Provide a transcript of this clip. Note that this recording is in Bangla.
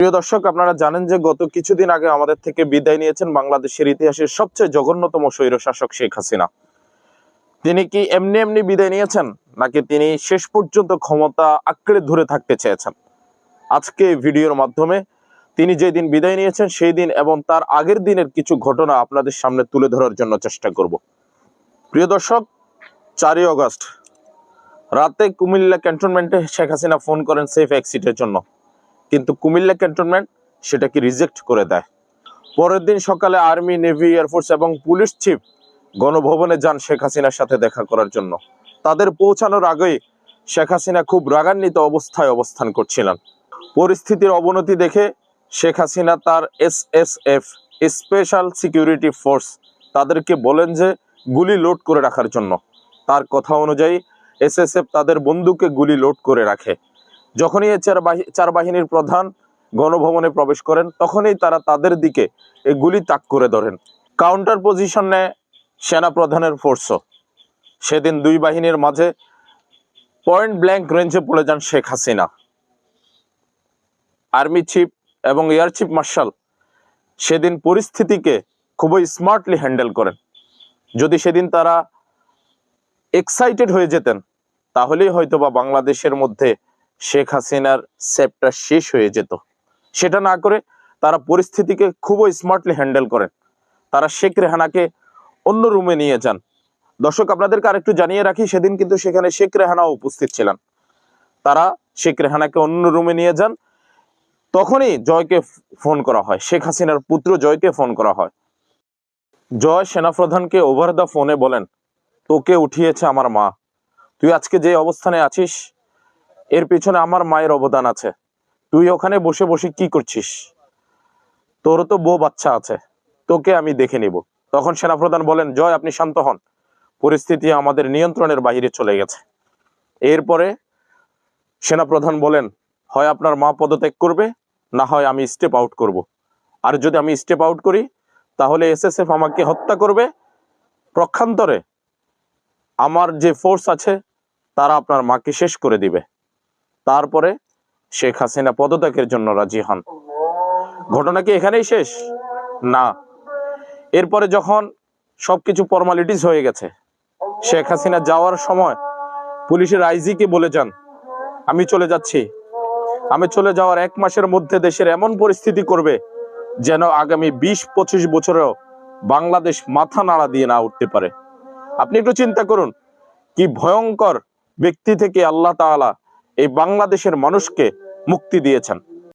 প্রিয় দর্শক, আপনারা জানেন যে গত কিছুদিন আগে আমাদের থেকে বিদায় নিয়েছেন বাংলাদেশের ইতিহাসের সবচেয়ে জঘন্যতম স্বৈরশাসক শেখ হাসিনা। তিনি কি এমনি এমনি বিদায় নিয়েছেন, নাকি তিনি শেষ পর্যন্ত ক্ষমতা আঁকড়ে ধরে থাকতে চেয়েছেন? আজকে ভিডিওর মাধ্যমে তিনি যে দিন বিদায় নিয়েছেন, সেই দিন এবং তার আগের দিনের কিছু ঘটনা আপনাদের সামনে তুলে ধরার জন্য চেষ্টা করব। প্রিয় দর্শক, চারই অগস্ট, রাতে কুমিল্লা ক্যান্টনমেন্টে শেখ হাসিনা ফোন করেন সেফ এক্সিটের জন্য। কিন্তু কুমিল্লা ক্যান্টনমেন্ট সেটাকে রিজেক্ট করে দেয়। পরের দিন সকালে আর্মি নেভি এয়ারফোর্স এবং পুলিশ চিফ গণভবনে যান শেখ হাসিনার সাথে দেখা করার জন্য। তাদের পৌঁছানোর আগেই শেখ হাসিনা খুব রাগান্বিত অবস্থায় অবস্থান করছিলেন। পরিস্থিতির অবনতি দেখে শেখ হাসিনা তার S S F special security force তাদেরকে বলেন যে গুলি লোড করে রাখার জন্য। তার কথা অনুযায়ী এসএসএফ তাদের বন্দুকে গুলি লোড করে রাখে। যখনই চার চার বাহিনীর প্রধান গণভবনে প্রবেশ করেন, তখনই তারা তাদের দিকে গুলি তাক করে ধরেন। কাউন্টার পজিশন সেনা প্রধানের ফোর্সও সেদিন দুই বাহিনীর মাঝে পয়েন্ট ব্ল্যাঙ্ক রেঞ্জে পড়ে যান শেখ হাসিনা। আর্মি চিফ এবং এয়ার চিফ মার্শাল সেদিন পরিস্থিতিকে খুবই স্মার্টলি হ্যান্ডেল করেন। যদি সেদিন তারা এক্সাইটেড হয়ে যেতেন, তাহলেই হয়তো বা বাংলাদেশের মধ্যে শেখ হাসিনার সেপটা শেষ হয়ে যেত। সেটা না করে তারা পরিস্থিতিকে খুবই স্মার্টলি হ্যান্ডেল করেন। তারা শেখ রেহানাকে অন্য রুমে নিয়ে যান। দর্শক, আপনাদেরকে আরেকটু জানিয়ে রাখি, সেদিন কিন্তু সেখানে শেখ রেহানাও উপস্থিত ছিলেন। তারা শেখ রেহানাকে অন্য রুমে নিয়ে যান। তখনই জয়কে ফোন করা হয়। শেখ হাসিনার পুত্র জয়কে ফোন করা হয়। জয় সেনাপ্রধানকে ওভার দ্য ফোনে বলেন, তোকে উঠিয়েছে আমার মা। তুই আজকে যে অবস্থানে আছিস এর পিছনে আমার মায়ের অবদান আছে। তুই ওখানে বসে বসে কি করছিস? তোরও তো বউ বাচ্চা আছে। তোকে আমি দেখে নিব। তখন সেনাপ্রধান বলেন, জয়, আপনি শান্ত হন। পরিস্থিতি আমাদের নিয়ন্ত্রণের বাইরে চলে গেছে। এরপরে সেনাপ্রধান বলেন, হয় আপনার মা পদত্যাগ করবে, না হয় আমি স্টেপ আউট করব। আর যদি আমি স্টেপ আউট করি, তাহলে এসএসএফ আমাকে হত্যা করবে। প্রক্ষান্তরে আমার যে ফোর্স আছে, তারা আপনার মাকে শেষ করে দিবে। তারপরে শেখ হাসিনা পদত্যাগের জন্য রাজি হন। ঘটনা কি এখানেই শেষ? না। এরপরে যখন সবকিছু ফর্মালিটিস হয়ে গেছে, শেখ হাসিনা যাওয়ার সময় পুলিশের আইজিকে বলে যান, আমি চলে যাচ্ছি। আমি চলে যাওয়ার এক মাসের মধ্যে দেশের এমন পরিস্থিতি করবে যেন আগামী বিশ, পঁচিশ বছরেও বাংলাদেশ মাথা নাড়া দিয়ে না উঠতে পারে। আপনি একটু চিন্তা করুন, কি ভয়ঙ্কর ব্যক্তি থেকে আল্লাহ তাআলা এই বাংলাদেশের মানুষকে মুক্তি দিয়েছেন।